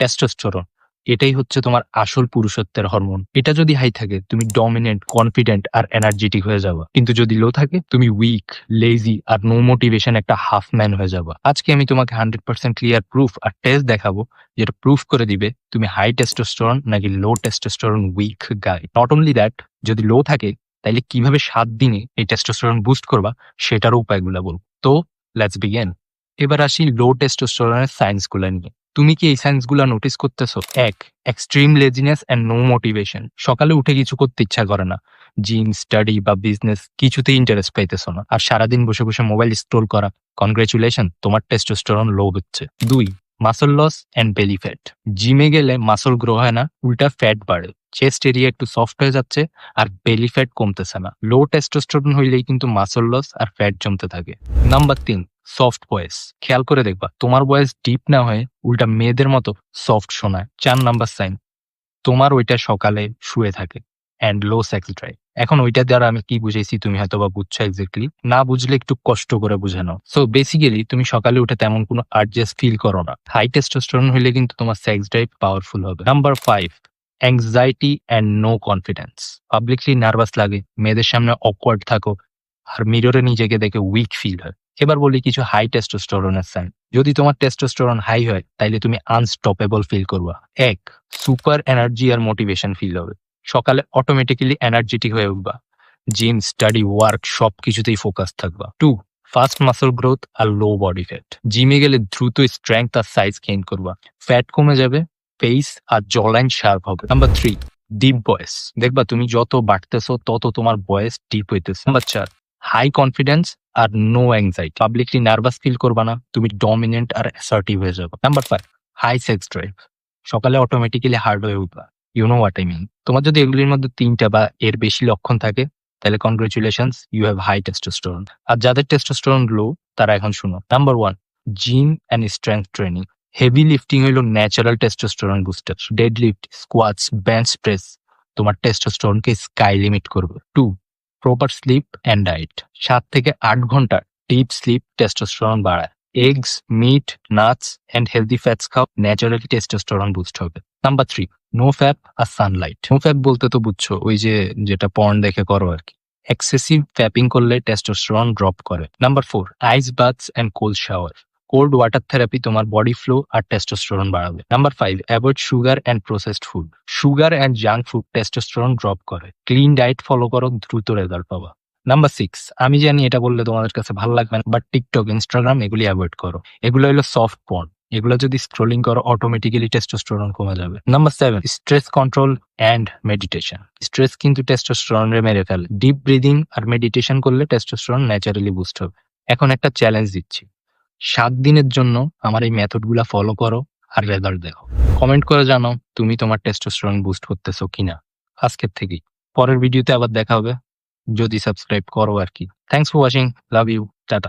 Testosterone এটাই হচ্ছে তোমার আসল পুরুষত্বের হরমোন এটা যদি হাই থাকে, তুমি ডমিনেন্ট কনফিডেন্ট আর এনার্জেটিক হয়ে যাবা। কিন্তু যদি লো থাকে, তুমি উইক লেজি আর নো মোটিভেশন একটা হাফ ম্যান হয়ে যাবা। আজকে আমি তোমাকে হান্ড্রেড পার্সেন্ট ক্লিয়ার প্রুফ আর টেস্ট দেখাবো, যেটা প্রুফ করে দিবে তুমি হাই টেস্টোস্টেরন নাকি low testosterone weak guy not only that যদি লো থাকে, তাইলে কীভাবে সাত দিনে এই টেস্টোস্টেরন বুস্ট করবা, সেটারও উপায়গুলো বলব। তো লেটস বিগেন এবার আসি লো টেস্টোস্টেরনের সায়েন্সগুলো নিয়ে। তুমি কি এই সায়েন্সগুলা নোটিস করতেছো? এক extreme laziness and no motivation সকালে উঠে কিছু করতে ইচ্ছা করে না। জিম স্টাডি বা বিজনেস কিছুতেই ইন্টারেস্ট পাইতেছো না। আর সারাদিন বসে বসে মোবাইল স্ক্রোল করা কনগ্রেচুলেশন তোমার টেস্টোস্টেরন লো হচ্ছে। দুই muscle loss and belly fat জিমে গেলে মাসল গ্রো হয় না, উল্টা ফ্যাট বাড়ে। চেস্ট এরিয়া একটু সফট হয়ে যাচ্ছে আর বেলি ফ্যাট কমতেছে না। লো টেস্টোস্টেরন হইলেই কিন্তু মাসল লস আর ফ্যাট জমতে থাকে। নাম্বার তিন সফট ভয়েস খেয়াল করে দেখবা, তোমার ভয়েস ডিপ না হয়ে উল্টা মেয়েদের মতো সফট শোনায়। চার নাম্বার সাইন তোমার ওইটা সকালে শুয়ে থাকে। অ্যান্ড লো সেক্স ড্রাইভ এখন ওইটা দ্বারা আমি কি বুঝেছি তুমি হয়তো বা বুঝছ এক্স্যাক্টলি না বুঝলে একটু কষ্ট করে বুঝে নাও। সো বেসিক্যালি তুমি সকালে উঠে তেমন কোনো আর্জেস্ট ফিল করো না। হাই টেস্টোস্টেরন হলে কিন্তু তোমার সেক্স ড্রাইভ পাওয়ারফুল হবে। Number five anxiety and no confidence publicly nervous লাগে, মেয়েদের সামনে অকওয়ার্ড থাকো, আর মিররে নিজেকে দেখে উইক ফিল হয়। এবার বলি কিছু হাই টেস্টোস্টেরনের সাইন যদি তোমার টেস্টোস্টেরন হাই হয়, তাইলে তুমি আনস্টপেবল ফিল করবা। এক সুপার এনার্জি আর মোটিভেশন ফিল হবে। সকালে অটোমেটিক্যালি এনার্জেটিক হয়ে উঠবা। জিম স্টাডি ওয়ার্ক সব কিছুতেই ফোকাস থাকবা। টু ফাস্ট মাসল গ্রোথ আর লো বডি ফ্যাট জিমে গেলে দ্রুত স্ট্রেংথ আর সাইজ গেইন করবা। ফ্যাট কমে যাবে ফেস আর জলাইন শার্প হবে। নাম্বার থ্রি ডিপ ভয়েস দেখবা তুমি যত বাড়তেছো, তত তোমার ভয়েস ডিপ হইতেছে। নাম্বার চার হাই কনফিডেন্স আর no anxiety publicly nervous feel করবা না, তুমি ডমিনেন্ট আর অ্যাসার্টিভ হয়ে যাবে। Number five high sex drive সকালে অটোমেটিক্যালি হার্ড হয়ে উঠবা। You know what I mean তোমার যদি এগুলির মধ্যে তিনটা বা এর বেশি লক্ষণ থাকে, তাহলে congratulations you have high testosterone আর যাদের টেস্টোস্টেরন লো তারা এখন শুনো। Number one gym and strength training heavy lifting হইল natural testosterone booster deadlift squats bench press তোমার টেস্টোস্টেরনকে স্কাই লিমিট করবে। Two proper sleep and diet সাত থেকে আট ঘণ্টা ডিপ স্লিপ টেস্টোস্টেরন বাড়ায়। Eggs meat nuts and healthy fats খাও ন্যাচারালি টেস্টোস্টেরন বুস্ট হবে। নাম্বার থ্রি নো ফ্যাপ আর সানলাইট নো ফ্যাপ বলতে তো বুঝছ, ওই যে যেটা পর্ন দেখে করো আর কি। এক্সেসিভ ফ্যাপিং করলে টেস্টোস্টেরন ড্রপ করে। Number four ice baths and cold shower cold water therapy তোমার বডি ফ্লো আর টেস্টোস্টেরন বাড়াবে। Number five avoid sugar and processed food sugar and junk food testosterone drop করে। ক্লিন ডায়েট ফলো করো, দ্রুত result পাবা। Number six আমি জানি এটা বললে তোমাদের কাছে ভালো লাগবে না বাট টিকটক ইনস্টাগ্রাম এগুলি অ্যাভয়েড করো। এগুলো হলো সফট পর্ন এগুলো যদি স্ক্রোলিং করো অটোমেটিক্যালি টেস্টোস্টেরন কমে যাবে। Number seven stress control and meditation stress কিন্তু টেস্টোস্টেরনরে মেরে ফেলে। ডিপ ব্রিদিং আর মেডিটেশন করলে টেস্টোস্টেরন ন্যাচারালি বুস্ট হবে। এখন একটা চ্যালেঞ্জ দিচ্ছি। সাত দিনের জন্য আমার এই মেথডগুলা ফলো করো আর রেজাল্ট দেখো। কমেন্ট করে জানাও তুমি তোমার টেস্টোস্টেরন বুস্ট করতেছো কিনা। আজকের থেকেই। পরের ভিডিওতে আবার দেখা হবে। যদি সাবস্ক্রাইব করো আর কি। Thanks for watching love you tata